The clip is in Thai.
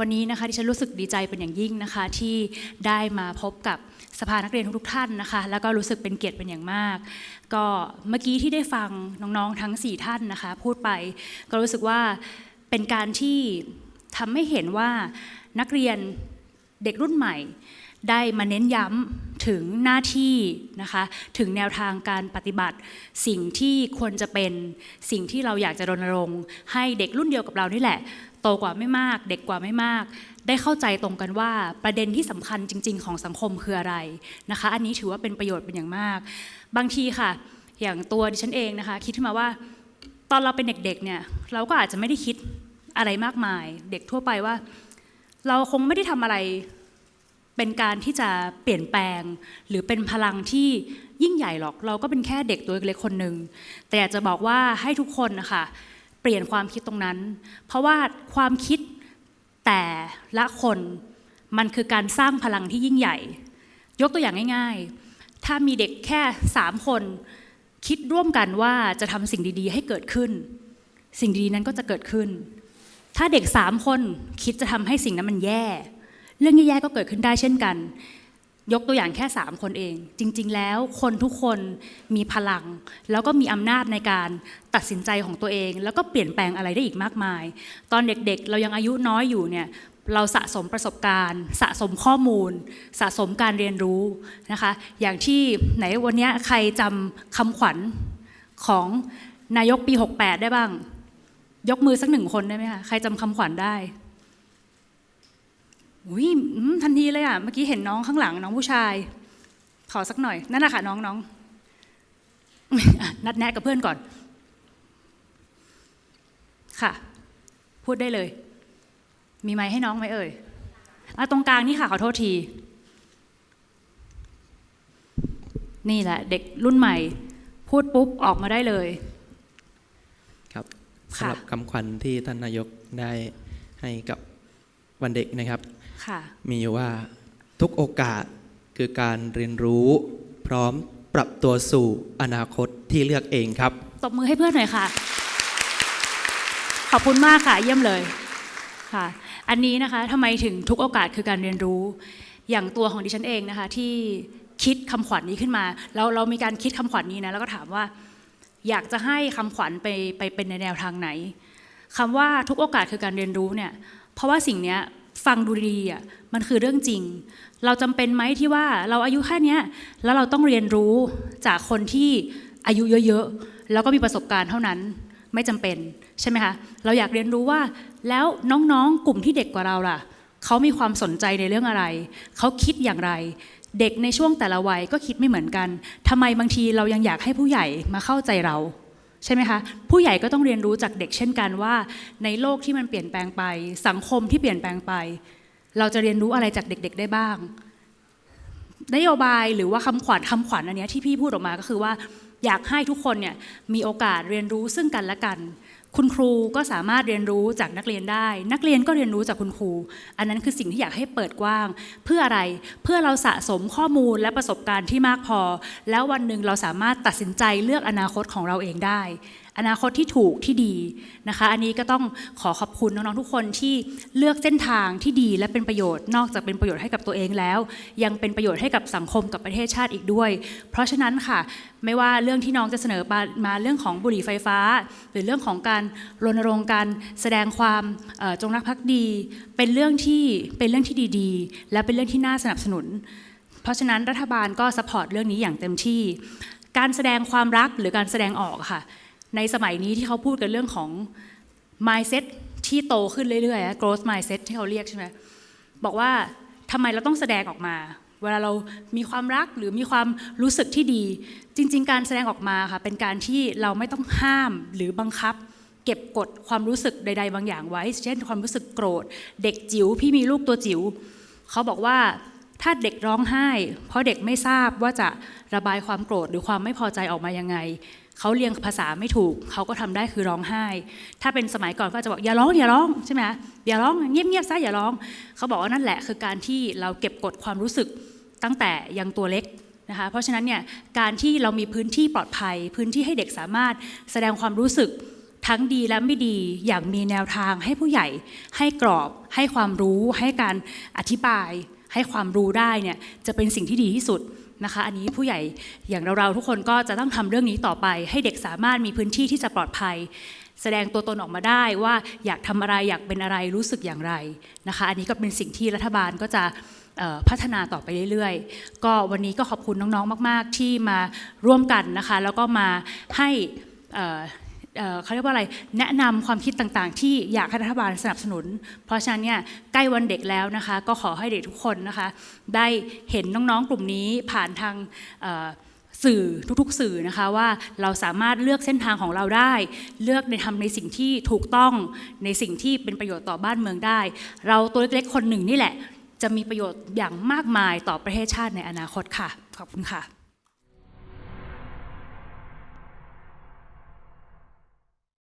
วันนี้นะคะที่ฉันรู้สึกดีใจเป็นอย่างยิ่งนะคะ ที่ได้มาพบกับสภานักเรียนทุกท่านนะคะ แล้วก็รู้สึกเป็นเกียรติเป็นอย่างมาก ก็เมื่อกี้ที่ได้ฟังน้องๆทั้ง 4 ท่านนะคะ พูดไปก็รู้สึกว่าเป็นการที่ทำให้เห็นว่านักเรียน เด็กรุ่นใหม่ ได้มาเน้นย้ำถึงหน้าที่นะคะถึงแนวทางการปฏิบัติ สิ่งที่ควรจะเป็นสิ่งที่เราอยากจะรณรงค์ให้เด็กรุ่นเดียวกับเรานี่แหละ โตกว่าไม่มาก เด็กกว่าไม่มาก ได้เข้าใจตรงกันว่าประเด็นที่สำคัญจริง ๆ ของสังคมคืออะไรนะคะ อันนี้ถือว่าเป็นประโยชน์เป็นอย่างมาก บางทีค่ะ อย่างตัวดิฉันเองนะคะ คิดขึ้นมาว่าตอนเราเป็นเด็กๆเนี่ยเราก็อาจจะไม่ได้คิดอะไรมากมาย เด็กทั่วไปว่า เราคงไม่ได้ทำอะไรเป็นการที่จะเปลี่ยนแปลง หรือเป็นพลังที่ยิ่งใหญ่หรอก เราก็เป็นแค่เด็กตัวเล็กคนหนึ่งแต่อยากจะบอกว่าให้ทุกคนนะคะเปลี่ยนความคิดตรงนั้น เพราะว่าความคิดแต่ละคนมันคือการสร้างพลังที่ยิ่งใหญ่ ยกตัวอย่างง่าย ๆ ถ้ามีเด็กแค่สามคนคิดร่วมกันว่าจะทำสิ่งดีๆ ให้เกิดขึ้น สิ่งดีๆนั้นก็จะเกิดขึ้น ถ้าเด็กสามคนคิดจะทำให้สิ่งนั้นมันแย่ เรื่องแย่ๆก็เกิดขึ้นได้เช่นกัน ยกตัวอย่างแค่ 3 คนเอง จริง ๆ แล้วคนทุกคนมีพลัง แล้วก็มีอำนาจในการตัดสินใจของตัวเอง แล้วก็เปลี่ยนแปลงอะไรได้อีกมากมาย ตอนเด็กๆ เรายังอายุน้อยอยู่เนี่ยเราสะสมประสบการณ์ สะสมข้อมูล สะสมการเรียนรู้นะคะ อย่างที่ไหนวันนี้ใครจำคำขวัญของนายกปี 68 ได้บ้าง ยกมือสักหนึ่งคนได้ไหมคะใครจำคำขวัญได้อุ้ยทันทีเลยอะ เมื่อกี้เห็นน้องข้างหลังน้องผู้ชาย ขอสักหน่อย นั่นแหละค่ะน้องน้องนัดแนะกับเพื่อนก่อน ค่ะ พูดได้เลย มีไม้ให้น้องไหมเอ่ยอะตรงกลางนี่ค่ะ ขอโทษที นี่แหละ เด็กรุ่นใหม่ พูดปุ๊บ ออกมาได้เลย ครับ สำหรับคำขวัญที่ท่านนายกได้ให้กับวันเด็กนะครับค่ะมีอยู่ว่าทุกโอกาสคือการเรียนรู้ พร้อมปรับตัวสู่อนาคตที่เลือกเองครับ ตบมือให้เพื่อนหน่อยค่ะ ขอบคุณมากค่ะ เยี่ยมเลยค่ะ อันนี้นะคะทำไมถึงทุกโอกาสคือการเรียนรู้ อย่างตัวของดิฉันเองนะคะที่คิดคำขวัญนี้ขึ้นมา แล้วเรามีการคิดคำขวัญนี้นะแล้วก็ถามว่า อยากจะให้คำขวัญไปไปเป็นในแนวทางไหนคำว่าทุกโอกาสคือการเรียนรู้เนี่ยเพราะว่าสิ่งเนี้ยฟังดูดีอะมันคือเรื่องจริง เราจำเป็นไหมที่ว่าเราอายุแค่เนี้ยแล้วเราต้องเรียนรู้จากคนที่อายุเยอะๆแล้วก็มีประสบการณ์เท่านั้นไม่จำเป็นใช่ไหมคะเราอยากเรียนรู้ว่าแล้วน้องๆกลุ่มที่เด็กกว่าเราล่ะเขามีความสนใจในเรื่องอะไร เขาคิดอย่างไร เด็กในช่วงแต่ละวัยก็คิดไม่เหมือนกันทำไมบางทีเรายังอยากให้ผู้ใหญ่มาเข้าใจเราใช่ไหมคะ ผู้ใหญ่ก็ต้องเรียนรู้จากเด็กเช่นกันว่า ในโลกที่มันเปลี่ยนแปลงไป สังคมที่เปลี่ยนแปลงไป เราจะเรียนรู้อะไรจากเด็ก ๆ ได้บ้าง นโยบายหรือว่าคำขวัญคำขวัญอันนี้ที่พี่พูดออกมาก็คือว่า อยากให้ทุกคนเนี่ยมีโอกาสเรียนรู้ซึ่งกันและกัน คุณครูก็สามารถเรียนรู้จากนักเรียนได้ นักเรียนก็เรียนรู้จากคุณครู อันนั้นคือสิ่งที่อยากให้เปิดกว้าง เพื่ออะไรเพื่อเราสะสมข้อมูลและประสบการณ์ที่มากพอ แล้ววันหนึ่งเราสามารถตัดสินใจเลือกอนาคตของเราเองได้อนาคตที่ถูกที่ดีนะคะ อันนี้ก็ต้องขอขอบคุณน้องๆทุกคนที่เลือกเส้นทางที่ดีและเป็นประโยชน์ นอกจากเป็นประโยชน์ให้กับตัวเองแล้ว ยังเป็นประโยชน์ให้กับสังคมกับประเทศชาติอีกด้วย เพราะฉะนั้นค่ะ ไม่ว่าเรื่องที่น้องจะเสนอมามาเรื่องของบุหรี่ไฟฟ้า หรือเรื่องของการรณรงค์การแสดงความจงรักภักดี เป็นเรื่องที่เป็นเรื่องที่ดีๆ และเป็นเรื่องที่น่าสนับสนุน เพราะฉะนั้นรัฐบาลก็สปอร์ตเรื่องนี้อย่างเต็มที่ การแสดงความรักหรือการแสดงออกค่ะ ในสมัยนี้ที่เขาพูดกันเรื่องของ mindset ที่โตขึ้นเรื่อยๆอะ growth mindset ที่เขาเรียกใช่ไหมบอกว่าทำไมเราต้องแสดงออกมา เวลาเรามีความรักหรือมีความรู้สึกที่ดี จริง ๆ การแสดงออกมาค่ะเป็นการที่เราไม่ต้องห้ามหรือบังคับ เก็บกดความรู้สึกใด ๆ บางอย่างไว้ เช่น ความรู้สึกโกรธ เด็กจิ๋วพี่มีลูกตัวจิ๋วเขาบอกว่าถ้าเด็กร้องไห้ เพราะเด็กไม่ทราบว่าจะระบายความโกรธหรือความไม่พอใจออกมายังไง เขาเรียงภาษาไม่ถูก เขาก็ทำได้คือร้องไห้ ถ้าเป็นสมัยก่อนก็จะบอกอย่าร้องอย่าร้องใช่ไหมอย่าร้องเงียบๆซะอย่าร้อง เขาบอกว่านั่นแหละคือการที่เราเก็บกดความรู้สึกตั้งแต่ยังตัวเล็กนะคะ เพราะฉะนั้นเนี่ยการที่เรามีพื้นที่ปลอดภัย พื้นที่ให้เด็กสามารถแสดงความรู้สึกทั้งดีและไม่ดีอย่างมีแนวทางให้ผู้ใหญ่ให้กรอบ ให้ความรู้ ให้การอธิบาย ให้ความรู้ได้เนี่ยจะเป็นสิ่งที่ดีที่สุด นะคะ อันนี้ผู้ใหญ่อย่างเราๆทุกคนก็จะต้องทำเรื่องนี้ต่อไป ให้เด็กสามารถมีพื้นที่ที่จะปลอดภัย แสดงตัวตนออกมาได้ว่าอยากทำอะไรอยากเป็นอะไรรู้สึกอย่างไรนะคะ อันนี้ก็เป็นสิ่งที่รัฐบาลก็จะพัฒนาต่อไปเรื่อยๆ ก็วันนี้ก็ขอบคุณน้องๆ มาก ๆ ที่มาร่วมกันนะคะ แล้วก็มาให้ เขาเรียกว่าอะไรแนะนำความคิดต่างๆ ที่อยากให้รัฐบาลสนับสนุน เพราะฉะนั้นเนี่ยใกล้วันเด็กแล้วนะคะ ก็ขอให้เด็กทุกคนนะคะ ได้เห็นน้องๆกลุ่มนี้ผ่านทางสื่อทุกๆ สื่อนะคะว่าเราสามารถเลือกเส้นทางของเราได้ เลือกในทำในสิ่งที่ถูกต้องในสิ่งที่เป็นประโยชน์ต่อบ้านเมืองได้ เราตัวเล็กๆคนหนึ่งนี่แหละ จะมีประโยชน์อย่างมากมายต่อประเทศชาติในอนาคตค่ะ ขอบคุณค่ะ